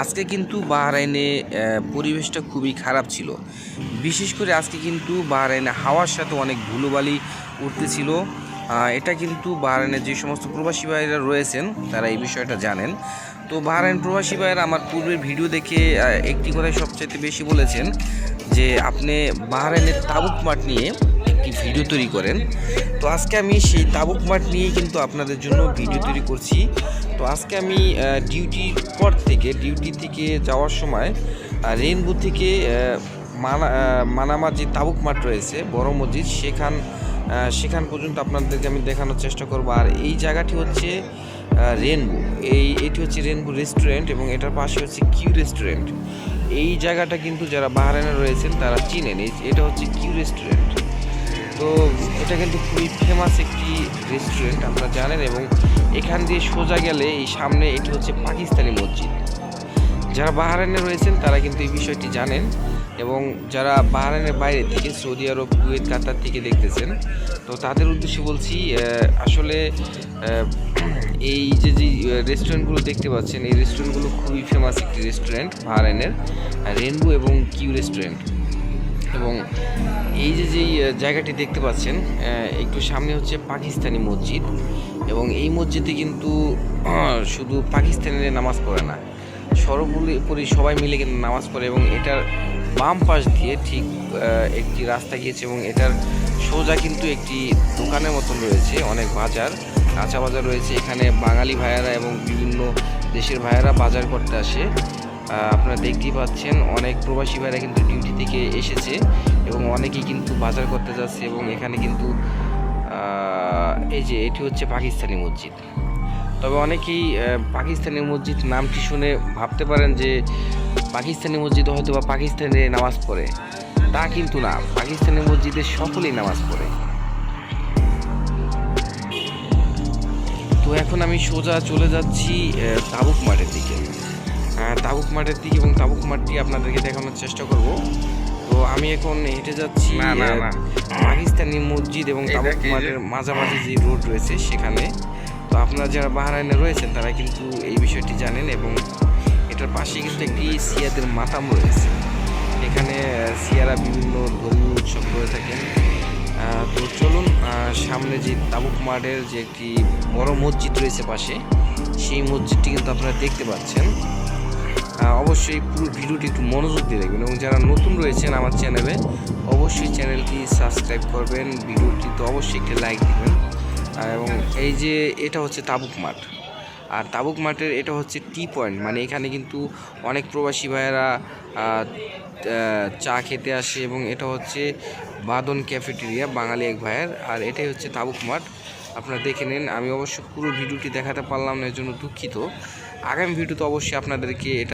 আজকে কিন্তু বাহরাইনে পরিবেশটা খুবই খারাপ ছিল। বিশেষ করে আজকে কিন্তু বাহরাইনে হাওয়ার সাথে অনেক ধুলোবালি উঠতেছিল। এটা কিন্তু বাহরাইনের যে সমস্ত প্রবাসী ভাইরা রয়েছেন, তারা এই বিষয়টা জানেন। তো বাহরাইন প্রবাসী ভাইরা আমার পূর্বের ভিডিও দেখে একটি কথাই সবচাইতে বেশি বলেছেন যে, আপনি বাহরাইনের তাবুক মাঠ নিয়ে একটি ভিডিও তৈরি করেন। তো আজকে আমি সেই তাবুক মাঠ নিয়েই কিন্তু আপনাদের জন্য ভিডিও তৈরি করছি। তো আজকে আমি ডিউটির পর থেকে ডিউটি থেকে যাওয়ার সময় রেনবো থেকে মানা মানামার যে তাবুক মাঠ রয়েছে, বড় মসজিদ, সেখান সেখান পর্যন্ত আপনাদেরকে আমি দেখানোর চেষ্টা করব। আর এই জায়গাটি হচ্ছে রেনবো এই, এটি হচ্ছে রেনবো রেস্টুরেন্ট এবং এটার পাশে হচ্ছে কিউ রেস্টুরেন্ট এই জায়গাটা কিন্তু যারা বাহারানে রয়েছেন, তারা চিনেন। এটা হচ্ছে কিউ রেস্টুরেন্ট তো এটা কিন্তু খুবই ফেমাস একটি রেস্টুরেন্ট আপনারা জানেন, এবং এখান দিয়ে সোজা গেলে এই সামনে এটি হচ্ছে পাকিস্তানি মসজিদ। যারা বাহারাইনে রয়েছেন, তারা কিন্তু এই বিষয়টি জানেন, এবং যারা বাহারাইনের বাইরে থেকে সৌদি আরব, কুয়েত, কাতার থেকে দেখতেছেন, তো তাদের উদ্দেশ্যে বলছি আসলে এই যে যে রেস্টুরেন্টগুলো দেখতে পাচ্ছেন, এই রেস্টুরেন্টগুলো খুবই ফেমাস একটি রেস্টুরেন্ট বাহারাইনের রেনবো এবং কিউ রেস্টুরেন্ট এবং এই যে যেই জায়গাটি দেখতে পাচ্ছেন একটু সামনে হচ্ছে পাকিস্তানি মসজিদ এবং এই মসজিদে কিন্তু শুধু পাকিস্তানিরা নামাজ পড়ে না, সর্বোপরি সবাই মিলে কিন্তু নামাজ পড়ে এবং এটার বাম পাশ দিয়ে ঠিক একটি রাস্তা গিয়েছে এবং এটার সোজা কিন্তু একটি দোকানের মতন রয়েছে, অনেক বাজার, কাঁচা বাজার রয়েছে। এখানে বাঙালি ভাইয়েরা এবং বিভিন্ন দেশের ভাইয়েরা বাজার করতে আসে। আপনারা দেখতেই পাচ্ছেন, অনেক প্রবাসী ভাইরা কিন্তু ডিউটি থেকে এসেছে এবং অনেকেই কিন্তু বাজার করতে যাচ্ছে এবং এখানে কিন্তু এই যে এটি হচ্ছে পাকিস্তানি মসজিদ। তবে অনেকেই পাকিস্তানি মসজিদ নামটি শুনে ভাবতে পারেন যে পাকিস্তানি মসজিদে হয়তো বা পাকিস্তানে নামাজ পড়ে। তা কিন্তু না, পাকিস্তানি মসজিদে সকলেই নামাজ পড়ে। তো এখন আমি সোজা চলে যাচ্ছি তাবুক মাঠের দিকে। তাবুক মাঠের দিকে এবং তাবুক মাঠটি আপনাদেরকে দেখানোর চেষ্টা করব। তো আমি এখন হেঁটে যাচ্ছি। পাকিস্তানি মসজিদ এবং তাবুক মাঠের মাঝামাঝি যে রোড রয়েছে সেখানে। তো আপনারা যারা বাহারাইনে রয়েছেন তারা কিন্তু এই বিষয়টি জানেন এবং এটার পাশে কিন্তু একটি সিয়াদের মাতাম রয়েছে। এখানে সিয়ারা বিভিন্ন ধর্মীয় উৎসব করে থাকেন। তো চলুন সামনে যে তাবুক মাঠের যে একটি বড় মসজিদ রয়েছে পাশে সেই মসজিদটি কিন্তু আপনারা দেখতে পাচ্ছেন। অবশ্যই পুরো ভিডিওটি একটু মনোযোগ দিয়ে দেখবেন এবং যারা নতুন রয়েছেন আমার চ্যানেলে, অবশ্যই চ্যানেলটি সাবস্ক্রাইব করবেন। ভিডিওটি তো অবশ্যই একটি লাইক দেবেন। এবং এই যে এটা হচ্ছে তাবুক মাঠ। আর তাবুক মাঠের এটা হচ্ছে টি পয়েন্ট মানে এখানে কিন্তু অনেক প্রবাসী ভাইয়েরা চা খেতে আসে এবং এটা হচ্ছে বাদন ক্যাফেটেরিয়া বাঙালি এক ভাইয়ের। আর এটাই হচ্ছে তাবুক মাঠ। আপনারা দেখে নিন। আমি অবশ্য পুরো ভিডিওটি দেখাতে পারলাম না এর জন্য দুঃখিত। আগামী ভিডিওতে অবশ্যই আপনাদেরকে এটা